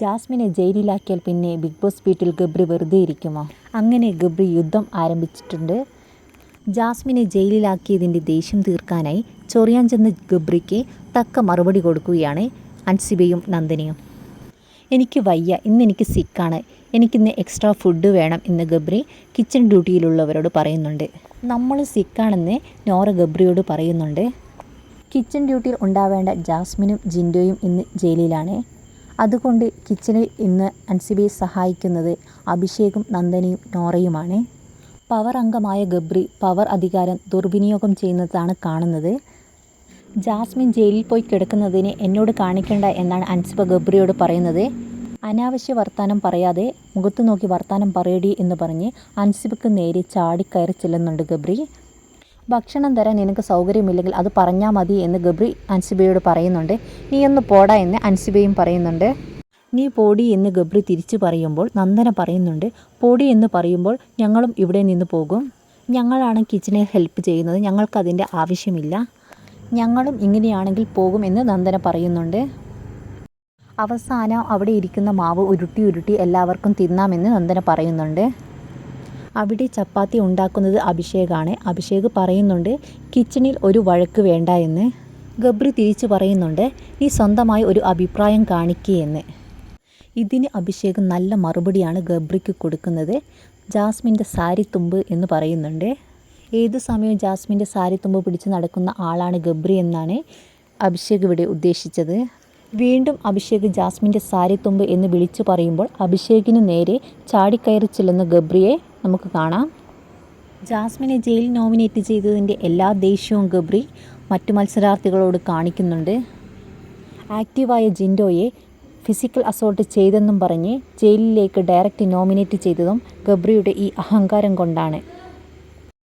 ജാസ്മിനെ ജയിലിലാക്കിയാൽ പിന്നെ big boss വീട്ടിൽ ഗബ്രി വെറുതെ ഇരിക്കുമോ? അങ്ങനെ ഗബ്രി യുദ്ധം ആരംഭിച്ചിട്ടുണ്ട്. ജാസ്മിനെ ജയിലിലാക്കിയതിന്റെ ദേഷ്യം തീർക്കാനായി ചൊറിയാൻ ചെന്ന ഗബ്രിക്ക് തക്ക മറുപടി കൊടുക്കുകയാണ് അൻസിബയും നന്ദിനിയും. എനിക്ക് വയ്യ ഇന്ന് എനിക്ക് സിക്കാണ് എനിക്കിന്ന് എക്സ്ട്രാ ഫുഡ് വേണം എന്ന് ഗബ്രി കിച്ചൺ ഡ്യൂട്ടിയിലുള്ളവരോട് പറയുന്നുണ്ട്. നമ്മൾ സിക്കാണെന്ന് നോറ ഗബ്രിയോട് പറയുന്നുണ്ട്. കിച്ചൺ ഡ്യൂട്ടിയിൽ ഉണ്ടാവേണ്ട ജാസ്മിനും ജിൻഡോയും ഇന്ന് ജയിലിലാണ്. അതുകൊണ്ട് കിച്ചണിൽ ഇന്ന് അൻസിബയെ സഹായിക്കുന്നത് അഭിഷേകും നന്ദനയും നോറയുമാണ്. പവർ അംഗമായ ഗബ്രി പവർ അധികാരം ദുർവിനിയോഗം ചെയ്യുന്നതാണ് കാണുന്നത്. ജാസ്മിൻ ജയിലിൽ പോയി കിടക്കുന്നതിന് എന്നോട് കാണിക്കേണ്ട എന്നാണ് അൻസിബ ഗബ്രിയോട് പറയുന്നത്. അനാവശ്യ വർത്താനം പറയാതെ മുഖത്ത് നോക്കി വർത്താനം പറയടി എന്ന് പറഞ്ഞ് അൻസിബക്ക് നേരെ ചാടിക്കയറി ചെല്ലുന്നുണ്ട് ഗബ്രി. ഭക്ഷണം തരാൻ നിനക്ക് സൗകര്യമില്ലെങ്കിൽ അത് പറഞ്ഞാൽ മതി എന്ന് ഗബ്രി അൻസിബയോട് പറയുന്നുണ്ട്. നീ ഒന്ന് പോടാ എന്ന് അൻസിബയും പറയുന്നുണ്ട്. നീ പോടി എന്ന് ഗബ്രി തിരിച്ചു പറയുമ്പോൾ നന്ദന പറയുന്നുണ്ട്. പോടി എന്ന് പറയുമ്പോൾ ഞങ്ങളും ഇവിടെ നിന്ന് പോകും. ഞങ്ങളാണ് കിച്ചനെ ഹെൽപ്പ് ചെയ്യുന്നത്. ഞങ്ങൾക്കതിന്റെ ആവശ്യമില്ല. ഞങ്ങളും ഇങ്ങനെയാണെങ്കിൽ പോകും എന്ന് നന്ദന പറയുന്നുണ്ട്. അവസാനം അവിടെ ഇരിക്കുന്ന മാവ് ഉരുട്ടി ഉരുട്ടി എല്ലാവർക്കും തിന്നാമെന്ന് നന്ദന പറയുന്നുണ്ട്. അവിടെ ചപ്പാത്തി ഉണ്ടാക്കുന്നത് അഭിഷേകാണ്. അഭിഷേക് പറയുന്നുണ്ട് കിച്ചണിൽ ഒരു വഴക്ക് വേണ്ട എന്ന്. ഗബ്രി തിരിച്ചു പറയുന്നുണ്ട് നീ സ്വന്തമായി ഒരു അഭിപ്രായം കാണിക്കുകയെന്ന് ഇതിന് അഭിഷേക് നല്ല മറുപടിയാണ് ഗബ്രിക്ക് കൊടുക്കുന്നത്. ജാസ്മിന്റെ സാരിത്തുമ്പ് എന്ന് പറയുന്നുണ്ട്. ഏത് സമയവും ജാസ്മിന്റെ സാരിത്തുമ്പ് പിടിച്ച് നടക്കുന്ന ആളാണ് ഗബ്രി എന്നാണ് അഭിഷേക് ഇവിടെ ഉദ്ദേശിച്ചത്. വീണ്ടും അഭിഷേക് ജാസ്മിന്റെ സാരിത്തുമ്പ് എന്ന് വിളിച്ചു പറയുമ്പോൾ അഭിഷേകിന് നേരെ ചാടിക്കയറി ചെല്ലുന്ന ഗബ്രിയെ നമുക്ക് കാണാം. ജാസ്മിനെ ജയിൽ നോമിനേറ്റ് ചെയ്തതിന്റെ എല്ലാ ദേഷ്യവും ഗബ്രി മറ്റു മത്സരാർത്ഥികളോട് കാണിക്കുന്നുണ്ട്. ആക്റ്റീവായ ജിൻഡോയെ ഫിസിക്കൽ അസോൾട്ട് ചെയ്തെന്നും പറഞ്ഞ് ജയിലിലേക്ക് ഡയറക്റ്റ് നോമിനേറ്റ് ചെയ്തതും ഗബ്രിയുടെ ഈ അഹങ്കാരം കൊണ്ടാണ്.